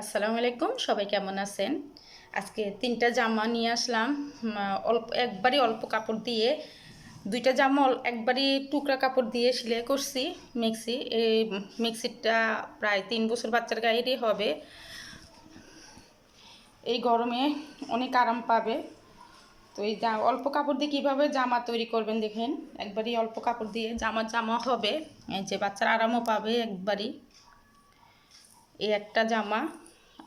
আসসালামু আলাইকুম, সবাই কেমন আছেন? আজকে তিনটা জামা নিয়ে আসলাম। অল্প, একবারই অল্প কাপড় দিয়ে, দুইটা জামা একবারই টুকরা কাপড় দিয়ে সেলাই করছি মিক্সি। এই মিক্সিটা প্রায় তিন বছর বাচ্চার গায়েরই হবে। এই গরমে অনেক আরাম পাবে। তো এই যা, অল্প কাপড় দিয়ে কীভাবে জামা তৈরি করবেন দেখেন? একবারই অল্প কাপড় দিয়ে জামা জামা হবে। যে বাচ্চারা আরামও পাবে একবারই। এই একটা জামা।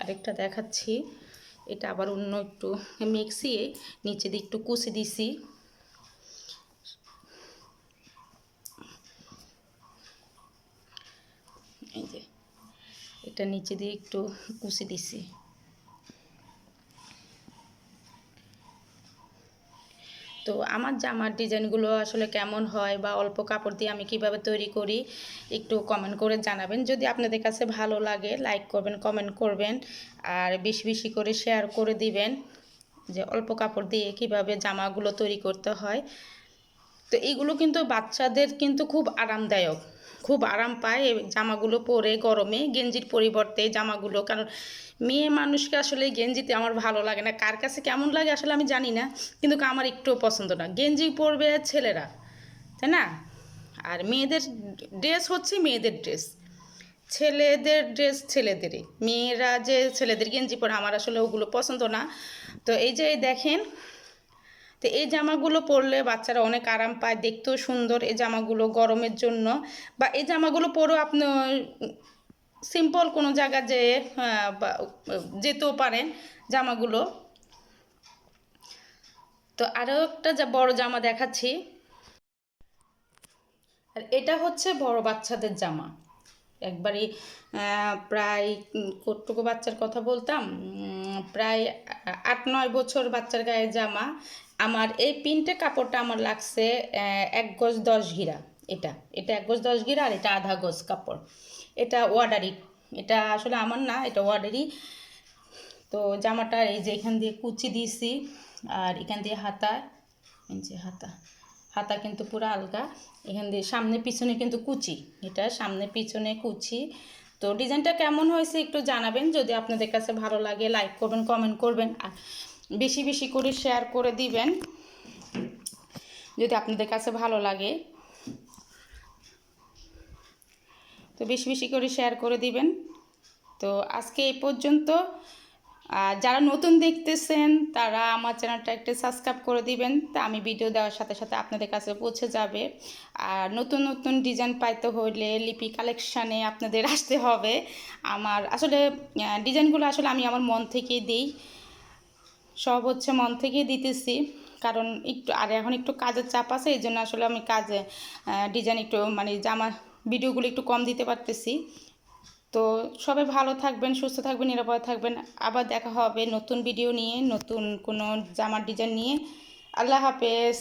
আরেকটা দেখাচ্ছি। এটা আবার অন্য একটু মিক্সিয়ে নিচে দিয়ে একটু কুচি দিছি। এই যে, এটা নিচে দিয়ে একটু কুচি দিছি। তো আমার জামার ডিজাইনগুলো আসলে কেমন হয় বা অল্প কাপড় দিয়ে আমি কীভাবে তৈরি করি, একটু কমেন্ট করে জানাবেন। যদি আপনাদের কাছে ভালো লাগে লাইক করবেন কমেন্ট করবেন, আর বেশি বেশি করে শেয়ার করে দিবেন যে অল্প কাপড় দিয়ে কীভাবে জামাগুলো তৈরি করতে হয়। তো এইগুলো কিন্তু বাচ্চাদের কিন্তু খুব আরামদায়ক। খুব আরাম পায় জামাগুলো পরে গরমে, গেঞ্জির পরিবর্তে জামাগুলো। কারণ মেয়ে মানুষকে আসলে গেঞ্জিতে আমার ভালো লাগে না। কার কাছে কেমন লাগে আসলে আমি জানি না, কিন্তু আমার একটুও পছন্দ না। গেঞ্জি পরবে ছেলেরা, তাই না? আর মেয়েদের ড্রেস হচ্ছে মেয়েদের ড্রেস। ছেলেদের ড্রেস ছেলেদেরই। মেয়েরা যে ছেলেদের গেঞ্জি পরে, আমার আসলে ওগুলো পছন্দ না। তো এই যে দেখেন তো এই জামাগুলো পরলে বাচ্চারা অনেক আরাম পায়, দেখতেও সুন্দর। এই জামাগুলো গরমের জন্য বা এই জামাগুলো পরেও আপনি সিম্পল কোনো জায়গা যে যেতেও পারেন জামাগুলো। তো আরও একটা যা বড় জামা দেখাচ্ছি। আর এটা হচ্ছে বড় বাচ্চাদের জামা। একবারই আহ, প্রায় কতটুকু বাচ্চার কথা বলতাম? প্রায় আট নয় বছর বাচ্চার গায়ে জামা। আমার এই পিনটে কাপড়টা আমার লাগছে এক গজ দশ ঘিরা এটা এটা এক গজ দশ ঘিরা আর এটা আধা গজ কাপড়। এটা ওয়ার্ডারি এটা আসলে আমার না এটা ওয়ার্ডারি। তো জামাটা এই যে এখান দিয়ে কুচি দিয়েছি আর এখান দিয়ে হাতা এই যে হাতা। হাতা কিন্তু পুরো আলগা। এখান দিয়ে সামনে পিছনে কিন্তু কুচি। এটা সামনে পিছনে কুচি। তো ডিজাইনটা কেমন হয়েছে একটু জানাবেন। যদি আপনাদের কাছে ভালো লাগে লাইক করবেন কমেন্ট করবেন। আর বেশি বেশি করে শেয়ার করে দিবেন। যদি আপনাদের কাছে ভালো লাগে। তো বেশি বেশি করে শেয়ার করে দিবেন। তো আজকে এই পর্যন্ত। আর যারা নতুন দেখতেছেন, তারা আমার চ্যানেলটা একটু সাবস্ক্রাইব করে দিবেন, তা আমি ভিডিও দেওয়ার সাথে সাথে আপনাদের কাছে পৌঁছে যাবে। আর নতুন নতুন ডিজাইন পাইতে হলে লিপি কালেকশানে আপনাদের আসতে হবে। আমার আসলে ডিজাইনগুলো আসলে আমি আমার মন থেকেই দিই। সব হচ্ছে মন থেকেই দিতেছি, কারণ একটু, আর এখন একটু কাজের চাপ আছে, এই জন্য আসলে আমি কাজে ডিজাইন একটু মানে জামা ভিডিওগুলো একটু কম দিতে পারতেছি। তো সবাই ভালো থাকবেন, সুস্থ থাকবেন, নিরাপদ থাকবেন। আবার দেখা হবে নতুন ভিডিও নিয়ে, নতুন কোনো জামার ডিজাইন নিয়ে। আল্লাহ হাফেজ।